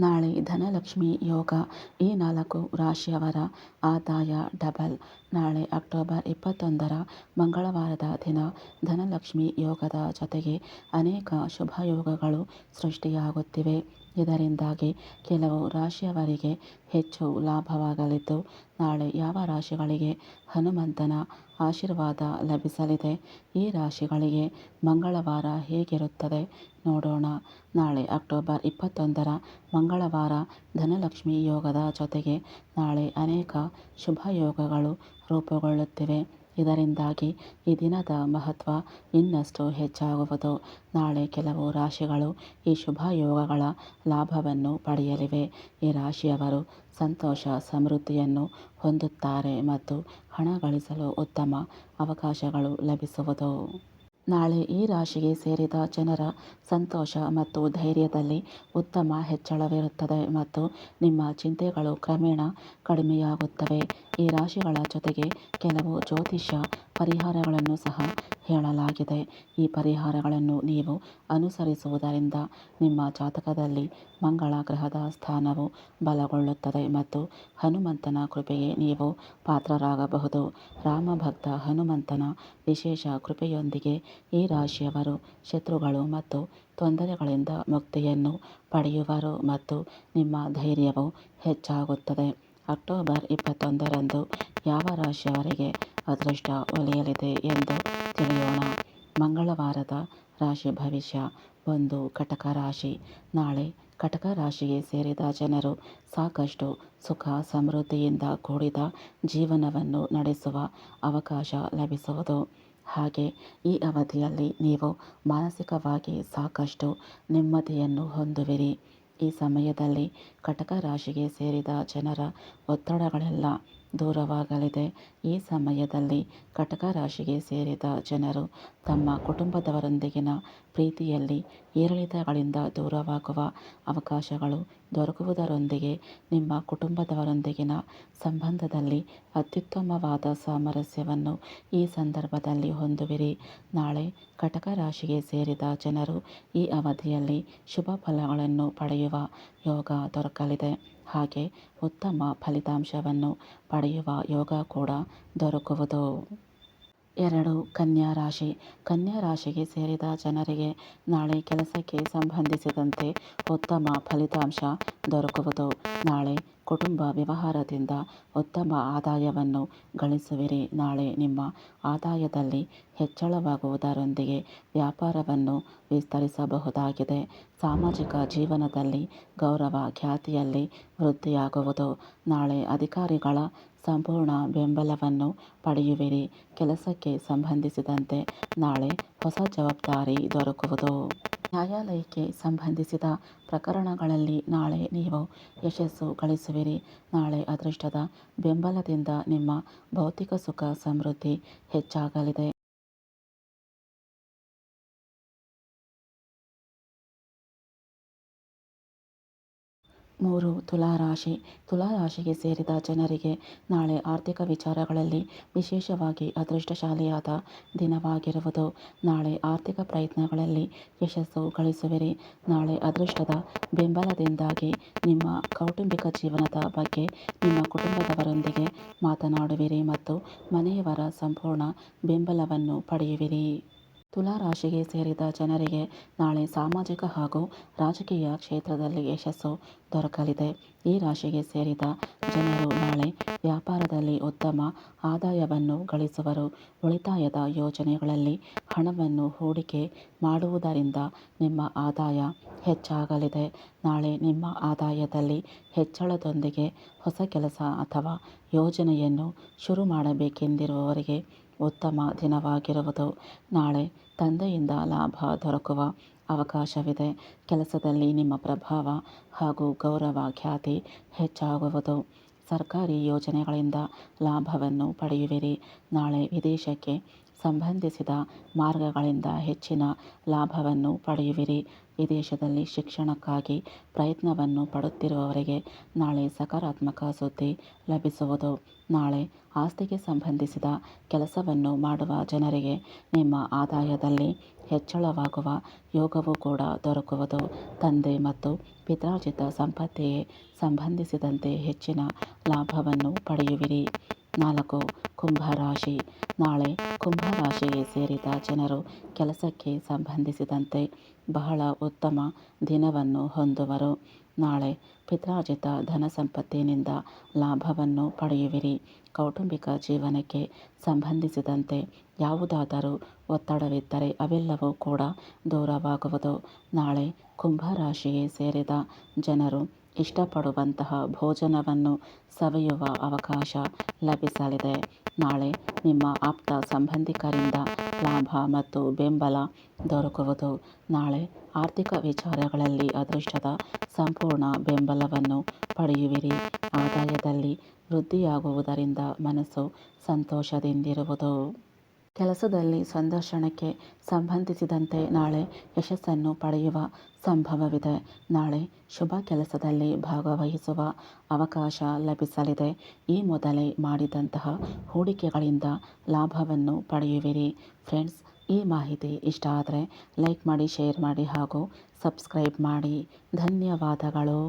ನಾಳೆ ಧನಲಕ್ಷ್ಮಿ ಯೋಗ ಈ ನಾಲ್ಕು ರಾಶಿಯವರ ಆದಾಯ ಡಬಲ್. ನಾಳೆ ಅಕ್ಟೋಬರ್ ಇಪ್ಪತ್ತೊಂದರ ಮಂಗಳವಾರದ ದಿನ ಧನಲಕ್ಷ್ಮಿ ಯೋಗದ ಜೊತೆಗೆ ಅನೇಕ ಶುಭಯೋಗಗಳು ಸೃಷ್ಟಿಯಾಗುತ್ತಿವೆ. ಇದರಿಂದಾಗಿ ಕೆಲವು ರಾಶಿಯವರಿಗೆ ಹೆಚ್ಚು ಲಾಭವಾಗಲಿದ್ದು, ನಾಳೆ ಯಾವ ರಾಶಿಗಳಿಗೆ ಹನುಮಂತನ ಆಶೀರ್ವಾದ ಲಭಿಸಲಿದೆ, ಈ ರಾಶಿಗಳಿಗೆ ಮಂಗಳವಾರ ಹೇಗಿರುತ್ತದೆ ನೋಡೋಣ. ನಾಳೆ ಅಕ್ಟೋಬರ್ ಇಪ್ಪತ್ತೊಂದರ ಮಂಗಳವಾರ ಧನಲಕ್ಷ್ಮಿ ಯೋಗದ ಜೊತೆಗೆ ನಾಳೆ ಅನೇಕ ಶುಭ ಯೋಗಗಳು ರೂಪುಗೊಳ್ಳುತ್ತಿವೆ. ಇದರಿಂದಾಗಿ ಈ ದಿನದ ಮಹತ್ವ ಇನ್ನಷ್ಟು ಹೆಚ್ಚಾಗುವುದು. ನಾಳೆ ಕೆಲವು ರಾಶಿಗಳು ಈ ಶುಭ ಯೋಗಗಳ ಲಾಭವನ್ನು ಪಡೆಯಲಿವೆ. ಈ ರಾಶಿಯವರು ಸಂತೋಷ, ಸಮೃದ್ಧಿಯನ್ನು ಹೊಂದುತ್ತಾರೆ ಮತ್ತು ಹಣ ಗಳಿಸಲು ಉತ್ತಮ ಅವಕಾಶಗಳು ಲಭಿಸುವುದು. ನಾಳೆ ಈ ರಾಶಿಗೆ ಸೇರಿದ ಜನರ ಸಂತೋಷ ಮತ್ತು ಧೈರ್ಯದಲ್ಲಿ ಉತ್ತಮ ಹೆಚ್ಚಳವಿರುತ್ತದೆ ಮತ್ತು ನಿಮ್ಮ ಚಿಂತೆಗಳು ಕ್ರಮೇಣ ಕಡಿಮೆಯಾಗುತ್ತವೆ. ಈ ರಾಶಿಗಳ ಜೊತೆಗೆ ಕೆಲವು ಜ್ಯೋತಿಷ್ಯ ಪರಿಹಾರಗಳನ್ನು ಸಹ ಹೇಳಲಾಗಿದೆ. ಈ ಪರಿಹಾರಗಳನ್ನು ನೀವು ಅನುಸರಿಸುವುದರಿಂದ ನಿಮ್ಮ ಜಾತಕದಲ್ಲಿ ಮಂಗಳ ಗ್ರಹದ ಸ್ಥಾನವು ಬಲಗೊಳ್ಳುತ್ತದೆ ಮತ್ತು ಹನುಮಂತನ ಕೃಪೆಗೆ ನೀವು ಪಾತ್ರರಾಗಬಹುದು. ರಾಮಭಕ್ತ ಹನುಮಂತನ ವಿಶೇಷ ಕೃಪೆಯೊಂದಿಗೆ ಈ ರಾಶಿಯವರು ಶತ್ರುಗಳು ಮತ್ತು ತೊಂದರೆಗಳಿಂದ ಮುಕ್ತಿಯನ್ನು ಪಡೆಯುವರು ಮತ್ತು ನಿಮ್ಮ ಧೈರ್ಯವು ಹೆಚ್ಚಾಗುತ್ತದೆ. ಅಕ್ಟೋಬರ್ ಇಪ್ಪತ್ತೊಂದರಂದು ಯಾವ ರಾಶಿಯವರಿಗೆ ಅದೃಷ್ಟ ಒಲಿಯಲಿದೆ ಎಂದು ತಿಳಿಯೋಣ. ಮಂಗಳವಾರದ ರಾಶಿ ಭವಿಷ್ಯ. ಒಂದು ಕಟಕ ರಾಶಿ. ನಾಳೆ ಕಟಕ ರಾಶಿಗೆ ಸೇರಿದ ಜನರು ಸಾಕಷ್ಟು ಸುಖ ಸಮೃದ್ಧಿಯಿಂದ ಕೂಡಿದ ಜೀವನವನ್ನು ನಡೆಸುವ ಅವಕಾಶ ಲಭಿಸುವುದು. ಹಾಗೆ ಈ ಅವಧಿಯಲ್ಲಿ ನೀವು ಮಾನಸಿಕವಾಗಿ ಸಾಕಷ್ಟು ನೆಮ್ಮದಿಯನ್ನು ಹೊಂದುವಿರಿ. ಈ ಸಮಯದಲ್ಲಿ ಕಟಕ ರಾಶಿಗೆ ಸೇರಿದ ಜನರ ಒತ್ತಡಗಳೆಲ್ಲ ದೂರವಾಗಲಿದೆ. ಈ ಸಮಯದಲ್ಲಿ ಕಟಕ ರಾಶಿಗೆ ಸೇರಿದ ಜನರು ತಮ್ಮ ಕುಟುಂಬದವರೊಂದಿಗಿನ ಪ್ರೀತಿಯಲ್ಲಿ ಏರಿಳಿತಗಳಿಂದ ದೂರವಾಗುವ ಅವಕಾಶಗಳು ದೊರಕುವುದರೊಂದಿಗೆ ನಿಮ್ಮ ಕುಟುಂಬದವರೊಂದಿಗಿನ ಸಂಬಂಧದಲ್ಲಿ ಅತ್ಯುತ್ತಮವಾದ ಸಾಮರಸ್ಯವನ್ನು ಈ ಸಂದರ್ಭದಲ್ಲಿ ಹೊಂದುವಿರಿ. ನಾಳೆ ಕಟಕ ರಾಶಿಗೆ ಸೇರಿದ ಜನರು ಈ ಅವಧಿಯಲ್ಲಿ ಶುಭ ಫಲಗಳನ್ನು ಪಡೆಯುವ ಯೋಗ ದೊರಕಲಿದೆ. ಹಾಗೆ ಉತ್ತಮ ಫಲಿತಾಂಶವನ್ನು ಪಡೆಯುವ ಯೋಗ ಕೂಡ ದೊರಕುವುದು. ಎರಡು ಕನ್ಯಾ ರಾಶಿ. ಕನ್ಯಾ ರಾಶಿಗೆ ಸೇರಿದ ಜನರಿಗೆ ನಾಳೆ ಕೆಲಸಕ್ಕೆ ಸಂಬಂಧಿಸಿದಂತೆ ಉತ್ತಮ ಫಲಿತಾಂಶ ದೊರಕುವುದು. ನಾಳೆ ಕುಟುಂಬ ವ್ಯವಹಾರದಿಂದ ಉತ್ತಮ ಆದಾಯವನ್ನು ಗಳಿಸುವಿರಿ. ನಾಳೆ ನಿಮ್ಮ ಆದಾಯದಲ್ಲಿ ಹೆಚ್ಚಳವಾಗುವುದರೊಂದಿಗೆ ವ್ಯಾಪಾರವನ್ನು ವಿಸ್ತರಿಸಬಹುದಾಗಿದೆ. ಸಾಮಾಜಿಕ ಜೀವನದಲ್ಲಿ ಗೌರವ ಖ್ಯಾತಿಯಲ್ಲಿ ವೃದ್ಧಿಯಾಗುವುದು. ನಾಳೆ ಅಧಿಕಾರಿಗಳ ಸಂಪೂರ್ಣ ಬೆಂಬಲವನ್ನು ಪಡೆಯುವಿರಿ. ಕೆಲಸಕ್ಕೆ ಸಂಬಂಧಿಸಿದಂತೆ ನಾಳೆ ಹೊಸ ಜವಾಬ್ದಾರಿ ದೊರಕುವುದು. ನ್ಯಾಯಾಲಯಕ್ಕೆ ಸಂಬಂಧಿಸಿದ ಪ್ರಕರಣಗಳಲ್ಲಿ ನಾಳೆ ನೀವು ಯಶಸ್ಸು ಗಳಿಸುವಿರಿ. ನಾಳೆ ಅದೃಷ್ಟದ ಬೆಂಬಲದಿಂದ ನಿಮ್ಮ ಭೌತಿಕ ಸುಖ ಸಮೃದ್ಧಿ ಹೆಚ್ಚಾಗಲಿದೆ. ಮೂರು ತುಲಾರಾಶಿ. ತುಲಾರಾಶಿಗೆ ಸೇರಿದ ಜನರಿಗೆ ನಾಳೆ ಆರ್ಥಿಕ ವಿಚಾರಗಳಲ್ಲಿ ವಿಶೇಷವಾಗಿ ಅದೃಷ್ಟಶಾಲಿಯಾದ ದಿನವಾಗಿರುವುದು. ನಾಳೆ ಆರ್ಥಿಕ ಪ್ರಯತ್ನಗಳಲ್ಲಿ ಯಶಸ್ಸು ಗಳಿಸುವಿರಿ. ನಾಳೆ ಅದೃಷ್ಟದ ಬೆಂಬಲದಿಂದಾಗಿ ನಿಮ್ಮ ಕೌಟುಂಬಿಕ ಜೀವನದ ಬಗ್ಗೆ ನಿಮ್ಮ ಕುಟುಂಬದವರೊಂದಿಗೆ ಮಾತನಾಡುವಿರಿ ಮತ್ತು ಮನೆಯವರ ಸಂಪೂರ್ಣ ಬೆಂಬಲವನ್ನು ಪಡೆಯುವಿರಿ. ತುಲಾ ರಾಶಿಗೆ ಸೇರಿದ ಜನರಿಗೆ ನಾಳೆ ಸಾಮಾಜಿಕ ಹಾಗೂ ರಾಜಕೀಯ ಕ್ಷೇತ್ರದಲ್ಲಿ ಯಶಸ್ಸು ದೊರಕಲಿದೆ. ಈ ರಾಶಿಗೆ ಸೇರಿದ ಜನರು ನಾಳೆ ವ್ಯಾಪಾರದಲ್ಲಿ ಉತ್ತಮ ಆದಾಯವನ್ನು ಗಳಿಸುವರು. ಉಳಿತಾಯದ ಯೋಜನೆಗಳಲ್ಲಿ ಹಣವನ್ನು ಹೂಡಿಕೆ ಮಾಡುವುದರಿಂದ ನಿಮ್ಮ ಆದಾಯ ಹೆಚ್ಚಾಗಲಿದೆ. ನಾಳೆ ನಿಮ್ಮ ಆದಾಯದಲ್ಲಿ ಹೆಚ್ಚಳದೊಂದಿಗೆ ಹೊಸ ಕೆಲಸ ಅಥವಾ ಯೋಜನೆಯನ್ನು ಶುರು ಮಾಡಬೇಕೆಂದಿರುವವರಿಗೆ ಉತ್ತಮ ದಿನವಾಗಿರುವುದು. ನಾಳೆ ತಂದೆಯಿಂದ ಲಾಭ ದೊರಕುವ ಅವಕಾಶವಿದೆ. ಕೆಲಸದಲ್ಲಿ ನಿಮ್ಮ ಪ್ರಭಾವ ಹಾಗೂ ಗೌರವ ಖ್ಯಾತಿ ಹೆಚ್ಚಾಗುವುದು. ಸರ್ಕಾರಿ ಯೋಜನೆಗಳಿಂದ ಲಾಭವನ್ನು ಪಡೆಯುವಿರಿ. ನಾಳೆ ವಿದೇಶಕ್ಕೆ ಸಂಬಂಧಿಸಿದ ಮಾರ್ಗಗಳಿಂದ ಹೆಚ್ಚಿನ ಲಾಭವನ್ನು ಪಡೆಯುವಿರಿ. ವಿದೇಶದಲ್ಲಿ ಶಿಕ್ಷಣಕ್ಕಾಗಿ ಪ್ರಯತ್ನವನ್ನು ಪಡುತ್ತಿರುವವರಿಗೆ ನಾಳೆ ಸಕಾರಾತ್ಮಕ ಸುದ್ದಿ ಲಭಿಸುವುದು. ನಾಳೆ ಆಸ್ತಿಗೆ ಸಂಬಂಧಿಸಿದ ಕೆಲಸವನ್ನು ಮಾಡುವ ಜನರಿಗೆ ನಿಮ್ಮ ಆದಾಯದಲ್ಲಿ ಹೆಚ್ಚಳವಾಗುವ ಯೋಗವೂ ಕೂಡ ದೊರಕುವುದು. ತಂದೆ ಮತ್ತು ಪಿತ್ರಾರ್ಜಿತ ಸಂಪತ್ತಿಗೆ ಸಂಬಂಧಿಸಿದಂತೆ ಹೆಚ್ಚಿನ ಲಾಭವನ್ನು ಪಡೆಯುವಿರಿ. ನಾಲ್ಕು ಕುಂಭರಾಶಿ. ನಾಳೆ ಕುಂಭರಾಶಿಗೆ ಸೇರಿದ ಜನರು ಕೆಲಸಕ್ಕೆ ಸಂಬಂಧಿಸಿದಂತೆ ಬಹಳ ಉತ್ತಮ ದಿನವನ್ನು ಹೊಂದುವರು. ನಾಳೆ ಪಿತ್ರಾರ್ಜಿತ ಧನ ಸಂಪತ್ತಿನಿಂದ ಲಾಭವನ್ನು ಪಡೆಯುವಿರಿ. ಕೌಟುಂಬಿಕ ಜೀವನಕ್ಕೆ ಸಂಬಂಧಿಸಿದಂತೆ ಯಾವುದಾದರೂ ಒತ್ತಡವಿದ್ದರೆ ಅವೆಲ್ಲವೂ ಕೂಡ ದೂರವಾಗುವುದು. ನಾಳೆ ಕುಂಭರಾಶಿಗೆ ಸೇರಿದ ಜನರು ಇಷ್ಟಪಡುವಂತಹ ಭೋಜನವನ್ನು ಸವಿಯುವ ಅವಕಾಶ ಲಭಿಸಲಿದೆ. ನಾಳೆ ನಿಮ್ಮ ಆಪ್ತ ಸಂಬಂಧಿಕರಿಂದ ಲಾಭ ಮತ್ತು ಬೆಂಬಲ ದೊರಕುವುದು. ನಾಳೆ ಆರ್ಥಿಕ ವಿಚಾರಗಳಲ್ಲಿ ಅದೃಷ್ಟದ ಸಂಪೂರ್ಣ ಬೆಂಬಲವನ್ನು ಪಡೆಯುವಿರಿ. ಆದಾಯದಲ್ಲಿ ವೃದ್ಧಿಯಾಗುವುದರಿಂದ ಮನಸ್ಸು ಸಂತೋಷದಿಂದಿರುವುದು. ಕೆಲಸದಲ್ಲಿ ಸಂದರ್ಶನಕ್ಕೆ ಸಂಬಂಧಿಸಿದಂತೆ ನಾಳೆ ಯಶಸ್ಸನ್ನು ಪಡೆಯುವ ಸಂಭವವಿದೆ. ನಾಳೆ ಶುಭ ಕೆಲಸದಲ್ಲಿ ಭಾಗವಹಿಸುವ ಅವಕಾಶ ಲಭಿಸಲಿದೆ. ಈ ಮೊದಲೇ ಮಾಡಿದಂತಹ ಹೂಡಿಕೆಗಳಿಂದ ಲಾಭವನ್ನು ಪಡೆಯುವಿರಿ. ಫ್ರೆಂಡ್ಸ್, ಈ ಮಾಹಿತಿ ಇಷ್ಟ ಆದರೆ ಲೈಕ್ ಮಾಡಿ, ಶೇರ್ ಮಾಡಿ ಹಾಗೂ ಸಬ್ಸ್ಕ್ರೈಬ್ ಮಾಡಿ. ಧನ್ಯವಾದಗಳು.